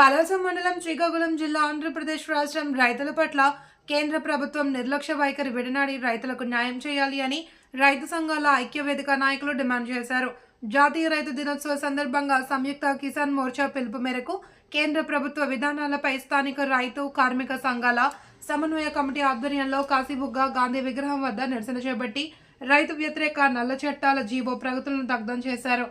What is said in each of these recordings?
పలాస మండలం శ్రీకాకుళం జిల్లా ఆంధ్రప్రదేశ్ రాష్ట్రం రైతుల పట్ల కేంద్ర ప్రభుత్వం నిర్లక్ష్య వైఖరి విడనాడి రైతులకు న్యాయం చేయాలి అని రైతు సంఘాల ఐక్యవేదిక నాయకులు డిమాండ్ చేశారు. జాతీయ రైతు దినోత్సవ సందర్భంగా సంయుక్త కిసాన్ మోర్చా పిలుపు మేరకు కేంద్ర ప్రభుత్వ విధానాలపై స్థానిక రైతు కార్మిక సంఘాల సమన్వయ కమిటీ ఆధ్వర్యంలో కాశీబుగ్గ గాంధీ విగ్రహం వద్ద నిరసన చేపట్టి రైతు వ్యతిరేక నల్ల చట్టాల జీవో ప్రగతులను దగ్ధం చేశారు.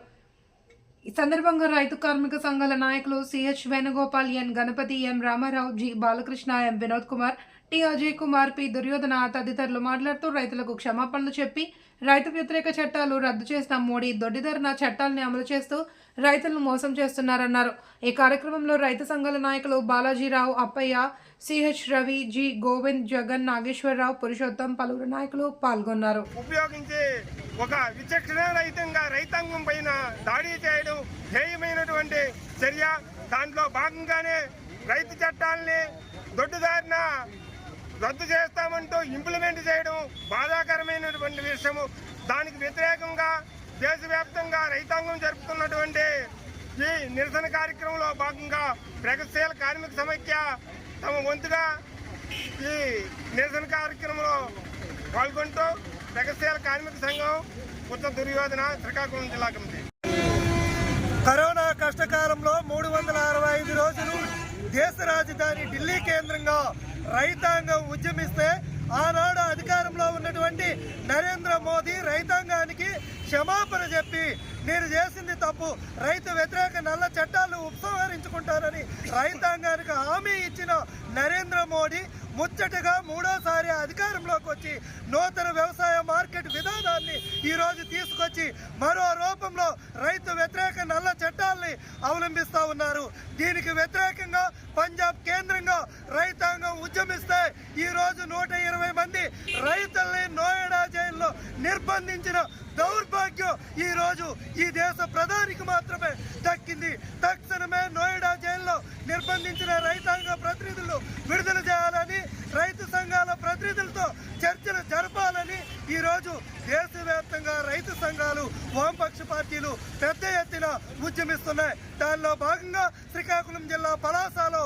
ఈ సందర్భంగా రైతు కార్మిక సంఘాల నాయకులు CH Venugopal N Ganapathi M Ramarao G Balakrishna M Vinod Kumar T Ajay Kumar P Duryodhana తదితరులు మాట్లాడుతూ రైతులకు క్షమాపణలు చెప్పి రైతు వ్యతిరేక చట్టాలు రద్దు చేసిన మోడీ దొడ్డిధరణ చట్టాలని అమలు చేస్తూ రైతులను మోసం చేస్తున్నారన్నారు. ఈ కార్యక్రమంలో రైతు సంఘాల నాయకులు బాలాజీరావు అప్పయ్య సిహెచ్ రవి జి గోవింద్ జగన్ నాగేశ్వరరావు పురుషోత్తం పలువురు నాయకులు పాల్గొన్నారు. ఉపయోగించే ఒక విచక్షణ రహితంగా రైతాంగం పైన దాడి చేయడం ధ్యేయమైనటువంటి చర్య. దాంట్లో భాగంగానే రైతు చట్టాలని దొడ్డుదారిన రద్దు చేస్తామంటూ ఇంప్లిమెంట్ చేయడం బాధాకరమైనటువంటి విషయము. దానికి వ్యతిరేకంగా దేశవ్యాప్తంగా రైతాంగం జరుపుతున్నటువంటి ఈ నిరసన కార్యక్రమంలో భాగంగా ప్రగతిశీల కార్మిక సమైక్య తమ వంతుగా ఈ నిరసన కార్యక్రమంలో పాల్గొంటూ ప్రగతిశీల కార్మిక సంఘం ఉత్తర దుర్యోధన శ్రీకాకుళం జిల్లా కమిటీ. కరోనా కష్టకాలంలో మూడు వందల అరవై ఐదు రోజులు దేశ రాజధాని ఢిల్లీ కేంద్రంగా రైతాంగం ఉద్యమిస్తే ఆనాడు అధికారంలో ఉన్నటువంటి నరేంద్ర మోదీ రైతాంగ క్షమాపణ చెప్పి నేను చేసింది తప్పు. రైతు వ్యతిరేక నల్ల చట్టాలు ఉపసంహరించుకుంటారని రైతాంగానికి హామీ ఇచ్చిన నరేంద్ర మోడీ ముచ్చటగా మూడోసారి అధికారంలోకి వచ్చి నూతన వ్యవసాయ మార్కెట్ విధానాన్ని ఈరోజు తీసుకొచ్చి మరో రూపంలో రైతు వ్యతిరేక నల్ల చట్టాల్ని అవలంబిస్తా ఉన్నారు. దీనికి వ్యతిరేకంగా పంజాబ్ కేంద్రంగా రైతాంగం ఉద్యమిస్తే ఈ రోజు నూట ఇరవై మంది రైతుల్ని నోయడా జైల్లో నిర్బంధించిన దౌర్భాగ్యం ఈ రోజు ఈ దేశ ప్రధానికి మాత్రమే దక్కింది. తక్షణమే నోయిడా జైల్లో నిర్బంధించిన రైతాంగ ప్రతినిధులు విడుదల చేయాలని రైతు సంఘ ప్రతినిధులతో చర్చలు జరపాలని ఈ రోజు దేశవ్యాప్తంగా రైతు సంఘాలు వామపక్ష పార్టీలు పెద్ద ఎత్తున ఉద్యమిస్తున్నాయి. దానిలో భాగంగా శ్రీకాకుళం జిల్లా పలాసలో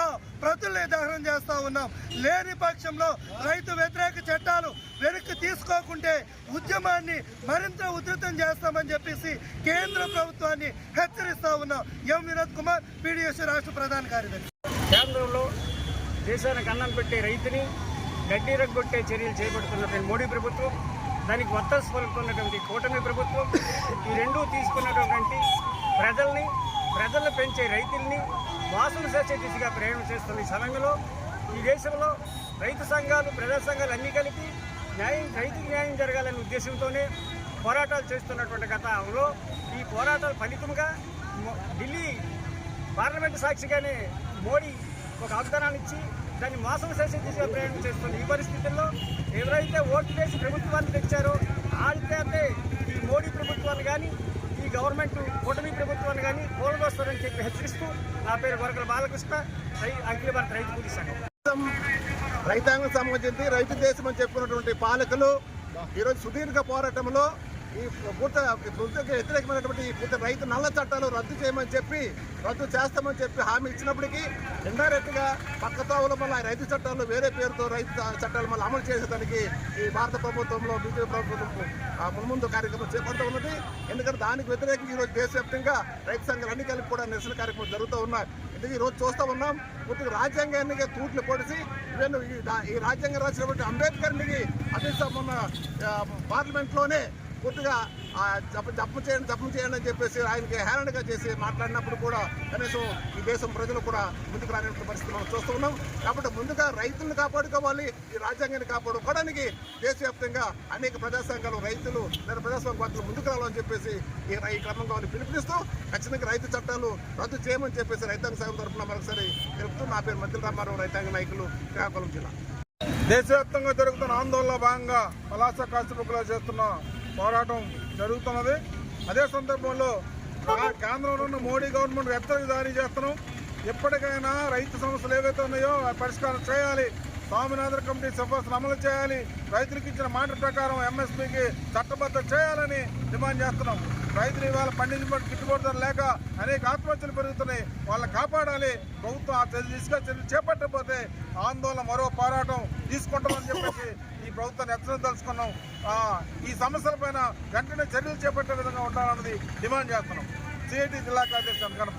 ఆ ప్రతుల్ని దహనం చేస్తా ఉన్నాం. లేని పక్షంలో రైతు వ్యతిరేక చట్టాలు వెనక్కి తీసుకోకుంటే ఉద్యమాన్ని మరింత ఉధృతం చేస్తామని చెప్పేసి కేంద్ర ప్రభుత్వాన్ని హెచ్చరిస్తా ఉన్నాం. ఎం వినోద్ కుమార్ పీడిఎస్ రాష్ట్ర ప్రధాన కార్యదర్శి. కేంద్రంలో దేశానికి అన్నం పెట్టే రైతుని గడ్డి రగ్గొట్టే చర్యలు చేపడుతున్నటువంటి మోడీ ప్రభుత్వం దానికి వత్తస్ పలుకుతున్నటువంటి కూటమి ప్రభుత్వం ఈ రెండూ తీసుకున్నటువంటి ప్రజల్ని ప్రజలను పెంచే రైతుల్ని వాసన చేసే దిశగా ప్రయాణం చేస్తున్న ఈ సమయంలో ఈ దేశంలో రైతు సంఘాలు ప్రజా సంఘాలు అన్నీ కలిపి న్యాయం రైతుకి న్యాయం జరగాలనే ఉద్దేశంతోనే పోరాటాలు చేస్తున్నటువంటి గతంలో ఈ పోరాటాల ఫలితంగా ఢిల్లీ పార్లమెంటు సాక్షిగానే మోడీ ఒక వాగ్దానాన్ని ఇచ్చి దాన్ని మోసం చేసే దిశగా ప్రయాణం చేస్తుంది. ఈ పరిస్థితుల్లో ఎవరైతే ఓట్లు వేసి ప్రభుత్వాన్ని తెచ్చారో ఆడితే ఈ మోడీ ప్రభుత్వాన్ని కానీ ఈ గవర్నమెంట్ కూటమి ప్రభుత్వాన్ని కానీ కూలదోస్తారని చెప్పి హెచ్చరిస్తూ నా పేరు వరకల బాలకృష్ణ. రై- అఖిల భారత రైతు కూలీ సంఘం. రైతాంగం సంబంధించి రైతు దేశం అని చెప్పుకున్నటువంటి పాలకులు ఈరోజు సుదీర్ఘ పోరాటంలో ఈ పూర్త పూర్తిగా వ్యతిరేకమైనటువంటి ఈ పూర్తి రైతు నల్ల చట్టాలు రద్దు చేయమని చెప్పి రద్దు చేస్తామని చెప్పి హామీ ఇచ్చినప్పటికీ ఇండైరెక్ట్గా పక్కతోవల వల్ల రైతు చట్టాలు వేరే పేరుతో రైతు చట్టాలు మళ్ళీ అమలు చేసేదానికి ఈ భారత ప్రభుత్వంలో బీజేపీ ప్రభుత్వం ఆ మున్ముందు కార్యక్రమం చేపడుతూ ఉన్నది. ఎందుకంటే దానికి వ్యతిరేకంగా ఈరోజు దేశవ్యాప్తంగా రైతు సంఘాలు కలిపి కూడా నిరసన కార్యక్రమం జరుగుతూ ఉన్నాయి. ఇది ఈ రోజు చూస్తూ ఉన్నాం. పూర్తిగా రాజ్యాంగాన్ని తూట్లు పొడిచి ఈ రాజ్యాంగం రాసినటువంటి అంబేద్కర్ని అమిత్ షా మొన్న పార్లమెంట్లోనే పూర్తిగా జప్పు జప జపం చేయండి జపం చేయండి అని చెప్పేసి ఆయనకి హేరణగా చేసి మాట్లాడినప్పుడు కూడా కనీసం ఈ దేశం ప్రజలు కూడా ముందుకు రానటువంటి పరిస్థితి మనం చూస్తూ ఉన్నాం. కాబట్టి ముందుగా రైతులను కాపాడుకోవాలి ఈ రాజ్యాంగాన్ని కాపాడుకోవడానికి దేశవ్యాప్తంగా అనేక ప్రజా సంఘాలు రైతులు లేదా ప్రజాస్వామ్యవాదులు ముందుకు రావాలని చెప్పేసి ఈ ఈ క్రమంగా పిలుపునిస్తూ ఖచ్చితంగా రైతు చట్టాలు రద్దు చేయమని చెప్పేసి రైతాంగ సంఘం తరఫున మరొకసారి తెలుపుతూ నా పేరు మంత్రి రామారావు రైతాంగ నాయకులు శ్రీకాకుళం జిల్లా. దేశవ్యాప్తంగా జరుగుతున్న ఆందోళనలో భాగంగా పలాస కాశీబుక్లో చేస్తున్న పోరాటం జరుగుతున్నది. అదే సందర్భంలో కేంద్రంలో ఉన్న మోడీ గవర్నమెంట్ వ్యతిరేక జారీ చేస్తున్నాం. ఎప్పటికైనా రైతు సమస్యలు ఏవైతే ఉన్నాయో ఆ పరిష్కారం చేయాలి. స్వామినాథన్ కమిటీ సిఫార్సులు అమలు చేయాలి. రైతులకు ఇచ్చిన మాట ప్రకారం ఎంఎస్పీకి చట్టబద్ధ చేయాలని డిమాండ్ చేస్తున్నాం. రైతులు ఇవాళ పండించిన గిట్టుబాటు ధర లేక అనేక ఆత్మహత్యలు పెరుగుతున్నాయి. వాళ్ళని కాపాడాలి. ప్రభుత్వం ఆ చర్యలు తీసుకొని చర్యలు చేపట్టకపోతే ఆందోళన మరో పోరాటం తీసుకుంటామని చెప్పేసి ఈ ప్రభుత్వాన్ని హెచ్చరిక తెలుసుకున్నాం. ఈ సమస్యలపైన వెంటనే చర్యలు చేపట్టే విధంగా ఉండాలన్నది డిమాండ్ చేస్తున్నాం. సిఐటి జిల్లా కార్యదర్శి కనప